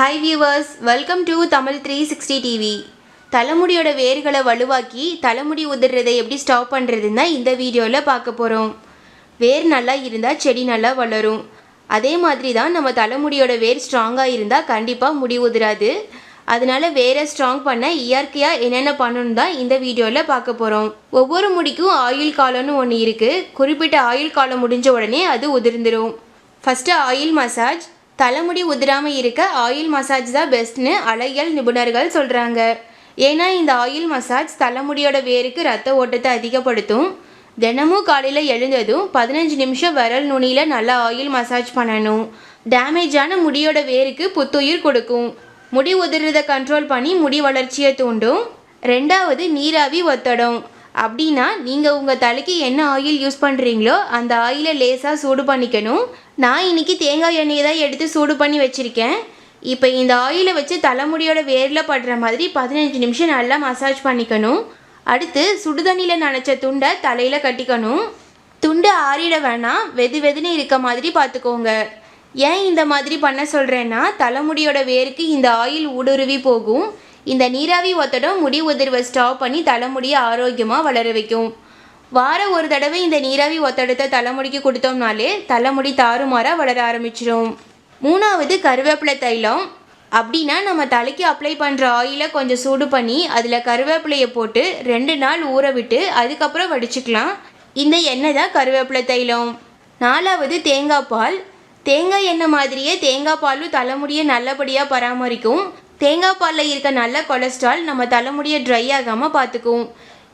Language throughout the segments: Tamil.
Hi viewers welcome to Tamil three sixty TV தலைமுடியோட வேர்களை வலுவாக்கி தலைமுடி உதிர்றதை எப்படி ஸ்டாப் பண்ணுறதுன்னு தான் இந்த வீடியோவில் பார்க்க போகிறோம் வேர் நல்லா இருந்தால் செடி நல்லா வளரும். அதே மாதிரி தான் நம்ம தலைமுடியோட வேர் ஸ்ட்ராங்காக இருந்தால் கண்டிப்பாக முடி உதிராது. அதனால வேரை ஸ்ட்ராங் பண்ண இயற்கையாக என்னென்ன பண்ணணும் தான் இந்த வீடியோவில் பார்க்க போகிறோம் ஒவ்வொரு முடிக்கும் ஆயில் காலம்னு ஒன்று இருக்குது குறிப்பிட்ட ஆயில் காலம் முடிஞ்ச உடனே அது உதிர்ந்துடும் ஃபஸ்ட்டு ஆயில் மசாஜ் தலைமுடி உதிராமல் இருக்க ஆயில் மசாஜ் தான் பெஸ்ட்னு அழகியல் நிபுணர்கள் சொல்கிறாங்க ஏன்னா இந்த ஆயில் மசாஜ் தலைமுடியோட வேருக்கு ரத்த ஓட்டத்தை அதிகப்படுத்தும். தினமும் காலையில் எழுந்ததும் பதினஞ்சு நிமிஷம் விரல் நுனியில் நல்லா ஆயில் மசாஜ் பண்ணணும். டேமேஜான முடியோட வேருக்கு புத்துயிர் கொடுக்கும். முடி உதிர்றதை கண்ட்ரோல் பண்ணி முடி வளர்ச்சியை தூண்டும். ரெண்டாவது நீராவி ஒத்தடம். அப்படின்னா நீங்கள் உங்கள் தலைக்கு என்ன ஆயில் யூஸ் பண்ணுறீங்களோ அந்த ஆயிலை லேசாக சூடு பண்ணிக்கணும். நான் இன்னைக்கு தேங்காய் எண்ணெயை தான் எடுத்து சூடு பண்ணி வச்சுருக்கேன். இப்போ இந்த ஆயிலை வச்சு தலைமுடியோட வேரில் படுற மாதிரி பதினஞ்சு நிமிஷம் நல்லா மசாஜ் பண்ணிக்கணும். அடுத்து சுடுதண்ணியில் நனைச்ச துண்டை தலையில் கட்டிக்கணும். துண்டு ஆறிட வேணாம். வெது வெதுன்னு இருக்க மாதிரி பார்த்துக்கோங்க. ஏன் இந்த மாதிரி பண்ண சொல்கிறேன்னா தலைமுடியோட வேருக்கு இந்த ஆயில் ஊடுருவி போகும். இந்த நீராவி ஒத்தடம் முடி உதிர்வை ஸ்டாப் பண்ணி தலைமுடியை ஆரோக்கியமாக வளர வைக்கும். வாரம் ஒரு தடவை இந்த நீராவி ஒத்தடத்தை தலைமுடிக்கு கொடுத்தோம்னாலே தலைமுடி தாறுமாறாக வளர ஆரம்பிச்சிடும் மூணாவது கருவேப்பிலை தைலம். அப்படின்னா நம்ம தலைக்கு அப்ளை பண்ணுற ஆயிலை கொஞ்சம் சூடு பண்ணி அதில் கருவேப்பிலையை போட்டு ரெண்டு நாள் ஊற விட்டு அதுக்கப்புறம் வடிச்சுக்கலாம். இந்த எண்ணெய் தான் கருவேப்பிலை தைலம். நாலாவது தேங்காய் பால். தேங்காய் எண்ணெய் மாதிரியே தேங்காய் பாலும் தலைமுடியை நல்லபடியாக பராமரிக்கும். தேங்காய் பாலில் இருக்க நல்ல கொலஸ்ட்ரால் நம்ம தலைமுடியை ட்ரை ஆகாமல் பார்த்துக்கும்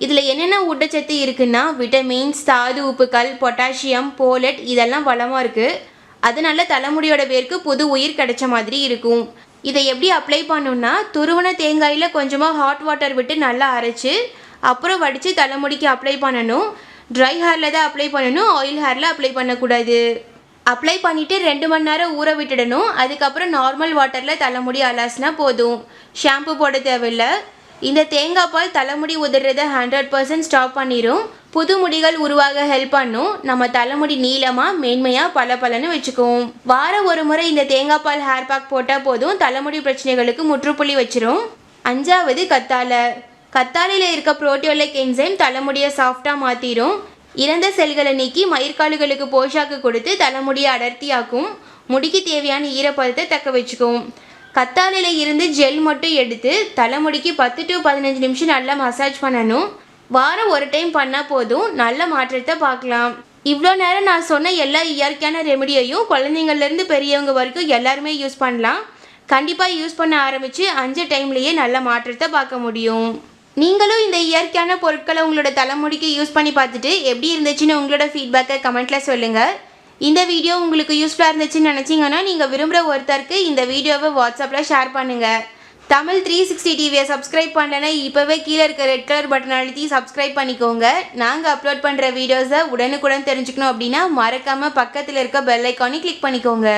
இதில் என்னென்ன ஊட்டச்சத்து இருக்குன்னா விட்டமின்ஸ் தாது உப்புக்கள் பொட்டாசியம் போலட் இதெல்லாம் வளமாக இருக்குது அதனால தலைமுடியோட வேருக்கு புது உயிர் கிடைச்ச மாதிரி இருக்கும். இதை எப்படி அப்ளை பண்ணணும்னா துருவன தேங்காயில் கொஞ்சமாக ஹாட் வாட்டர் விட்டு நல்லா அரைச்சு அப்புறம் வடித்து தலைமுடிக்கு அப்ளை பண்ணணும். ட்ரை ஹேரில் தான் அப்ளை பண்ணணும் ஆயில் ஹேரில் அப்ளை பண்ணக்கூடாது. அப்ளை பண்ணிவிட்டு ரெண்டு மணி நேரம் ஊற விட்டுடணும். அதுக்கப்புறம் நார்மல் வாட்டரில் தலைமுடி அலாசினா போதும். ஷாம்பு போட தேவையில்லை. இந்த தேங்காய் பால் தலைமுடி உதிர்றதை ஹண்ட்ரட் பர்சன்ட் ஸ்டாப் பண்ணிடும் புது முடிகள் உருவாக ஹெல்ப் பண்ணும். நம்ம தலைமுடி நீளமாக மேன்மையாக பல பலன்னு வச்சுக்குவோம் வாரம் ஒரு முறை இந்த தேங்காய் பால் ஹேர் பேக் போட்டால் போதும். தலைமுடி பிரச்சனைகளுக்கு முற்றுப்புள்ளி வச்சிரும். அஞ்சாவது கத்தாழை. கத்தாழையில் இருக்க புரோட்டியோலிக் என்சைம் தலைமுடியை சாஃப்டாக மாற்றிடும் இறந்த செல்களை நீக்கி மயிர்காலுகளுக்கு போஷாக்கு கொடுத்து தலைமுடியை அடர்த்தியாக்கும். முடிக்கு தேவையான ஈரப்பதத்தை தக்க வச்சுக்கும். கத்தாழையில இருந்து ஜெல் மட்டும் எடுத்து தலைமுடிக்கு பத்து டு பதினஞ்சு நிமிஷம் நல்லா மசாஜ் பண்ணணும். வாரம் ஒரு டைம் பண்ணால் போதும். நல்ல மாற்றத்தை பார்க்கலாம். இவ்வளோ நேரம் நான் சொன்ன எல்லா இயற்கையான ரெமடியையும் குழந்தைங்கள்லேருந்து பெரியவங்க வரைக்கும் எல்லாருமே யூஸ் பண்ணலாம். கண்டிப்பாக யூஸ் பண்ண ஆரம்பித்து அஞ்சு டைம்லேயே நல்ல மாற்றத்தை பார்க்க முடியும். நீங்களும் இந்த இயற்கையான பொருட்களை உங்களோட தலைமுடிக்கு யூஸ் பண்ணி பார்த்துட்டு எப்படி இருந்துச்சுன்னு உங்களோட ஃபீட்பேக்கை கமெண்ட்டில் சொல்லுங்கள் இந்த வீடியோ உங்களுக்கு யூஸ்ஃபுல்லாக இருந்துச்சுன்னு நினச்சிங்கன்னா நீங்கள் விரும்புகிற ஒருத்தருக்கு இந்த வீடியோவை வாட்ஸ்அப்பில் ஷேர் பண்ணுங்கள் தமிழ் த்ரீ சிக்ஸ்டி டிவியை சப்ஸ்கிரைப் பண்ணலன்னா இப்போவே கீழே இருக்க ரெட் கலர் பட்டன் அழுத்தி சப்ஸ்கிரைப் பண்ணிக்கோங்க. நாங்கள் அப்லோட் பண்ணுற வீடியோஸை உடனுக்குடன் தெரிஞ்சுக்கணும் அப்படின்னா மறக்காமல் பக்கத்தில் இருக்க பெல் ஐக்கானே கிளிக் பண்ணிக்கோங்க.